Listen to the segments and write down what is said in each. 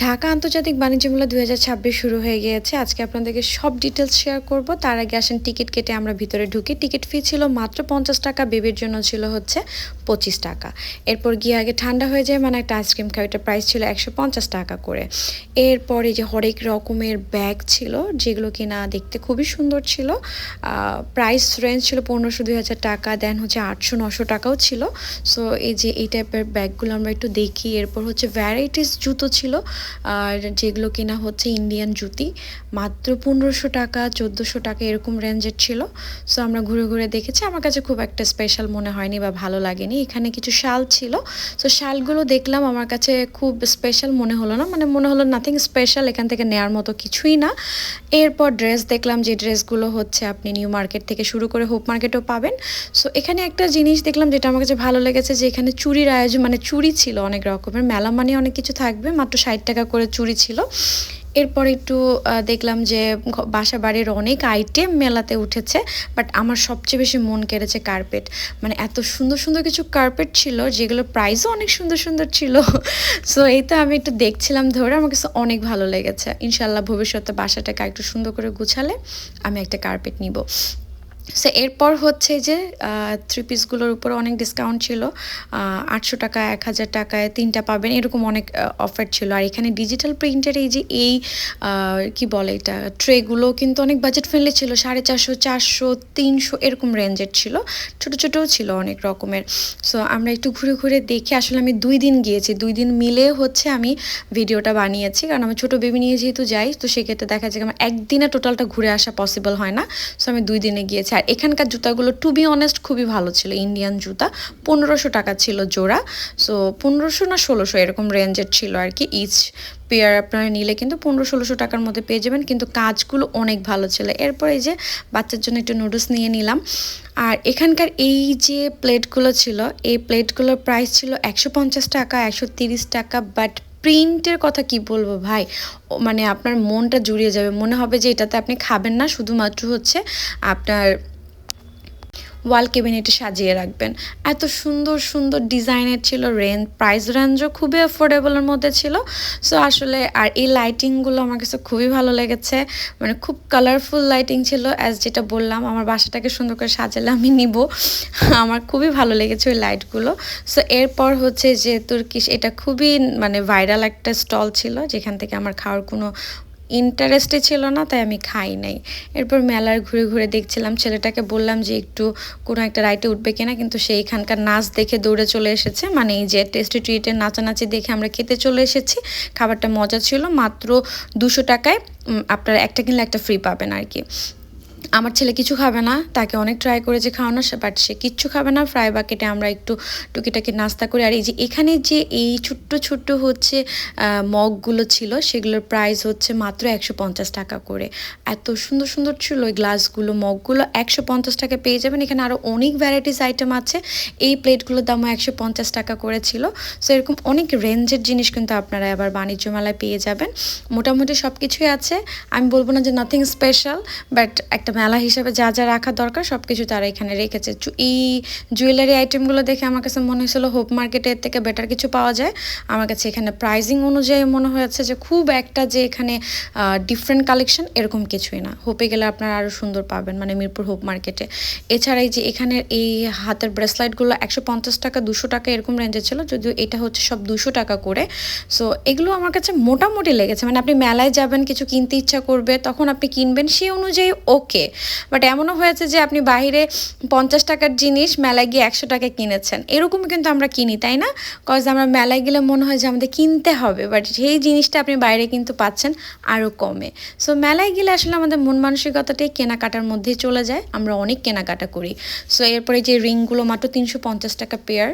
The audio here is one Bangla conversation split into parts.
ঢাকা আন্তর্জাতিক বাণিজ্য মেলা দু হাজার ছাব্বিশ শুরু হয়ে গিয়েছে। আজকে আপনাদেরকে সব ডিটেলস শেয়ার করব। তার আগে আসেন টিকিট কেটে আমরা ভিতরে ঢুকি। টিকিট ফি ছিল মাত্র পঞ্চাশ টাকা বেবির জন্য ছিল হচ্ছে পঁচিশ টাকা। এরপর গিয়ে আগে ঠান্ডা হয়ে যায় মানে একটা আইসক্রিম খাই ওটার প্রাইস ছিল একশো পঞ্চাশ টাকা করে। এরপরে যে হরেক রকমের ব্যাগ ছিল, যেগুলো কিনা দেখতে খুবই সুন্দর ছিল। প্রাইস রেঞ্জ ছিল পনেরোশো, দুই হাজার টাকা দেন হচ্ছে আটশো, নশো টাকাও ছিল। সো এই যে এই টাইপের ব্যাগগুলো আমরা একটু দেখি। এরপর হচ্ছে ভ্যারাইটিস জুতো ছিল আর যেগুলো কিনা হচ্ছে ইন্ডিয়ান জুতি, মাত্র পনেরোশো টাকা, চোদ্দোশো টাকা এরকম রেঞ্জের ছিল। সো আমরা ঘুরে ঘুরে দেখেছি, আমার কাছে খুব একটা স্পেশাল মনে হয়নি বা ভালো লাগেনি। এখানে কিছু শাল ছিল সো শালগুলো দেখলাম, আমার কাছে খুব স্পেশাল মনে হলো না। মানে মনে হলো নাথিং স্পেশাল এখান থেকে নেওয়ার মতো কিছুই না। এরপর ড্রেস দেখলাম যে ড্রেসগুলো হচ্ছে আপনি নিউ মার্কেট থেকে শুরু করে হোপ মার্কেটও পাবেন। সো এখানে একটা জিনিস দেখলাম যেটা আমার কাছে ভালো লেগেছে যে এখানে চুরির আয়োজন মানে চুরি ছিল অনেক রকমের, মেলা মানে অনেক কিছু থাকবে, মাত্র ষাট টাকা করে চুরি ছিল। এরপর একটু দেখলাম যে বাসা বাড়ির অনেক আইটেম মেলাতে উঠেছে বাট আমার সবচেয়ে বেশি মন কেড়েছে কার্পেট মানে এত সুন্দর সুন্দর কিছু কার্পেট ছিল যেগুলো প্রাইসও অনেক সুন্দর সুন্দর ছিল। সো এই তো আমি একটু দেখছিলাম ধরে, আমার কাছে অনেক ভালো লেগেছে। ইনশাল্লাহ ভবিষ্যতে বাসাটাকে একটু সুন্দর করে গুছালে আমি একটা কার্পেট নিব। সো এরপর হচ্ছে যে থ্রি পিসগুলোর উপর অনেক ডিসকাউন্ট ছিল। আটশো টাকা, এক হাজার টাকায় তিনটা পাবেন, এরকম অনেক অফার ছিল। আর এখানে ডিজিটাল প্রিন্টের এই যে এই কি বলে এটা ট্রেগুলো কিন্তু অনেক বাজেট ফ্রেন্ডলি ছিল। সাড়ে চারশো চারশো, তিনশো এরকম রেঞ্জের ছিল। ছোটো, ছোটোও ছিল অনেক রকমের। সো আমরা একটু ঘুরে ঘুরে দেখে। আসলে আমি দুই দিন গিয়েছি। দুই দিন মিলে হচ্ছে আমি ভিডিওটা বানিয়েছি। কারণ আমি ছোটো বেবি নিয়ে যেহেতু যাই, তো সেক্ষেত্রে দেখা যায় আমার একদিনে টোটালটা ঘুরে আসা পসিবল হয় না। সো আমি দুই দিনে গিয়েছি। আর এখানকার জুতাগুলো টু বি অনেস্ট খুবই ভালো ছিল। ইন্ডিয়ান জুতা, পনেরোশো টাকা ছিল জোড়া। সো পনেরোশো না ষোলোশো, এরকম রেঞ্জের ছিল আর কি। ইচ পেয়ার আপনারা নিলে কিন্তু পনেরো ষোলোশো টাকার মধ্যে পেয়ে যাবেন। কিন্তু কাজগুলো অনেক ভালো ছিল। এরপর যে বাচ্চার জন্য একটু নুডলস নিয়ে নিলাম। আর এখানকার এই যে প্লেটগুলো ছিল, এই প্লেটগুলোর প্রাইস ছিল একশো পঞ্চাশ টাকা, একশো টাকা বাট প্রিন্টের কথা কি বলব ভাই? মানে আপনার মনটা জুড়িয়ে যাবে। মনে হবে যে এটাতে আপনি খাবেন না। শুধুমাত্র হচ্ছে আপনার ওয়াল ক্যাবিনেটে সাজিয়ে রাখবেন। এত সুন্দর সুন্দর ডিজাইনের ছিল রেঞ্জ প্রাইস রেঞ্জও খুবই অ্যাফোর্ডেবলের মধ্যে ছিল। সো আসলে আর এই লাইটিংগুলো আমার কাছে খুবই ভালো লেগেছে। মানে খুব কালারফুল লাইটিং ছিল অ্যাজ যেটা বললাম, আমার বাসাটাকে সুন্দর করে সাজালে আমি নিব। আমার খুবই ভালো লেগেছে ওই লাইটগুলো সো এরপর হচ্ছে যে তুর্কিশ, এটা খুবই মানে ভাইরাল একটা স্টল ছিল, যেখান থেকে আমার খাওয়ার কোনো ইন্টারেস্টে ছিল না, তাই আমি খাই নাই। এরপর মেলার ঘুরে ঘুরে দেখছিলাম, ছেলেটাকে বললাম যে একটু কোনো একটা রাইটে উঠবে কিনা, কিন্তু সেইখানকার নাচ দেখে দৌড়ে চলে এসেছে। মানে এই যে টেস্টি ট্রিটের নাচানাচি দেখে আমরা খেতে চলে এসেছি। খাবারটা মজা ছিল, মাত্র দুশো টাকায় আপনারা একটা কিনলে একটা ফ্রি পাবেন আর কি। আমার ছেলে কিছু খাবে না, তাকে অনেক ট্রাই করেছে খাওয়ানো, সে বাট সে কিচ্ছু খাবে না। ফ্রাই বাকেটে আমরা একটু টুকিটাকি নাস্তা করি। আর এই যে এখানে যে এই ছোট্ট ছোট্ট হচ্ছে মগগুলো ছিল, সেগুলোর প্রাইস হচ্ছে মাত্র একশো পঞ্চাশ টাকা করে। এত সুন্দর সুন্দর ছিল ওই গ্লাসগুলো মগগুলো। একশো পঞ্চাশ টাকা পেয়ে যাবেন। এখানে আরও অনেক ভ্যারাইটিস আইটেম আছে। এই প্লেটগুলোর দামও একশো পঞ্চাশ টাকা করে ছিল সো এরকম অনেক রেঞ্জের জিনিস কিন্তু আপনারা আবার বাণিজ্য মেলায় পেয়ে যাবেন। মোটামুটি সব কিছুই আছে। আমি বলব না যে নাথিং স্পেশাল বাট একটা মেলা হিসেবে যা যা রাখা দরকার সব কিছু তারা এখানে রেখেছে। এই জুয়েলারি আইটেমগুলো দেখে আমার কাছে মনে হয়েছিল হোপ মার্কেটের থেকে বেটার কিছু পাওয়া যায়। আমার কাছে এখানে প্রাইজিং অনুযায়ী মনে হয়েছে যে খুব একটা যে এখানে ডিফারেন্ট কালেকশন এরকম কিছুই না। হোপে গেলে আপনারা আরও সুন্দর পাবেন মানে মিরপুর হোপ মার্কেটে। এছাড়াই যে এখানে এই হাতের ব্রেসলাইটগুলো একশো পঞ্চাশ টাকা, দুশো টাকা এরকম রেঞ্জে ছিল, যদিও এটা হচ্ছে সব দুশো টাকা করে। সো এগুলো আমার কাছে মোটামুটি লেগেছে। মানে আপনি মেলায় যাবেন, কিছু কিনতে ইচ্ছা করবে, তখন আপনি কিনবেন, সেই অনুযায়ী ওকে বাট এমনও হয়েছে যে আপনি বাইরে পঞ্চাশ টাকার জিনিস মেলায় গিয়ে একশো টাকা কিনেছেন। এরকম কিন্তু আমরা কিনি, তাই না? কজ আমরা মেলায় গেলে মনে হয় যে আমাদের কিনতে হবে বাট সেই জিনিসটা আপনি বাইরে কিন্তু পাচ্ছেন আরও কমে। সো মেলায় গেলে আসলে আমাদের মন মানসিকতাটাই কেনাকাটার মধ্যেই চলে যায়, আমরা অনেক কেনাকাটা করি। সো এরপরে যে রিংগুলো মাত্র তিনশো পঞ্চাশ টাকা পেয়ার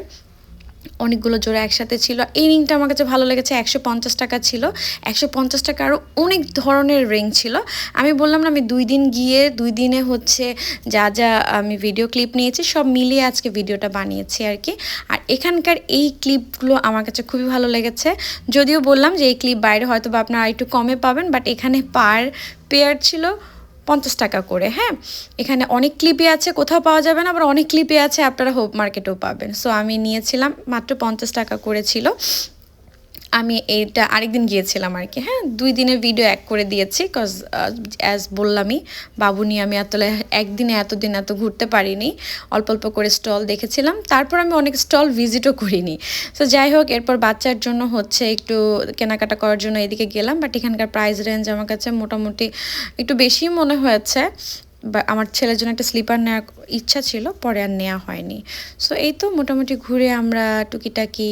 অনেকগুলো জোড়া একসাথে ছিল। এই রিংটা আমার কাছে ভালো লেগেছে, একশো পঞ্চাশ টাকা ছিল। একশো পঞ্চাশ টাকা আরও অনেক ধরনের রিং ছিল। আমি বললাম না, আমি দুই দিন গিয়ে, দুই দিনে হচ্ছে যা যা আমি ভিডিও ক্লিপ নিয়েছি, সব মিলিয়ে আজকে ভিডিওটা বানিয়েছি আর কি। আর এখানকার এই ক্লিপগুলো আমার কাছে খুবই ভালো লেগেছে। যদিও বললাম যে এই ক্লিপ বাইরে হয়তো বা আপনারা একটু কমে পাবেন বাট এখানে পার পেয়ার ছিল পঞ্চাশ টাকা করে হ্যাঁ? এখানে অনেক ক্লিপই আছে, কোথাও পাওয়া যাবে না, আবার অনেক ক্লিপই আছে, আপনারা হোপ মার্কেটেও পাবেন। সো আমি নিয়েছিলাম, মাত্র পঞ্চাশ টাকা করেছিল আমি এইটা আরেকদিন গিয়েছিলাম আর কি হ্যাঁ? দুই দিনের ভিডিও এক করে দিয়েছি কজ অ্যাজ বললামই, বাবু নিয়ে আমি এত একদিনে এতদিন এত ঘুরতে পারিনি। অল্প অল্প করে স্টল দেখেছিলাম। তারপর আমি অনেক স্টল ভিজিটও করিনি। সো যাই হোক, এরপর বাচ্চার জন্য হচ্ছে একটু কেনাকাটা করার জন্য এদিকে গেলাম। বাট এখানকার প্রাইস রেঞ্জ আমার কাছে মোটামুটি একটু বেশি মনে হয়েছে। বা আমার ছেলের জন্য একটা স্লিপার নেওয়ার ইচ্ছা ছিল, পরে আর নেওয়া হয়নি। সো এই তো মোটামুটি ঘুরে আমরা টুকিটাকি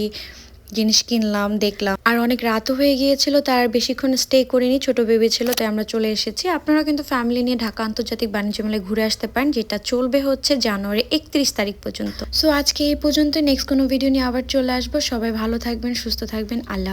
জিনিস কিনলাম, দেখলাম। আর অনেক রাতও হয়ে গিয়েছিল তার বেশিক্ষণ স্টে করিনি। ছোট বেবি ছিল, তাই আমরা চলে এসেছি। আপনারা কিন্তু ফ্যামিলি নিয়ে ঢাকা আন্তর্জাতিক বাণিজ্য মেলায় ঘুরে আসতে পারেন, যেটা চলবে হচ্ছে জানুয়ারি একত্রিশ তারিখ পর্যন্ত। সো আজকে এই পর্যন্ত নেক্সট কোনো ভিডিও নিয়ে আবার চলে আসব। সবাই ভালো থাকবেন, সুস্থ থাকবেন। আল্লাহ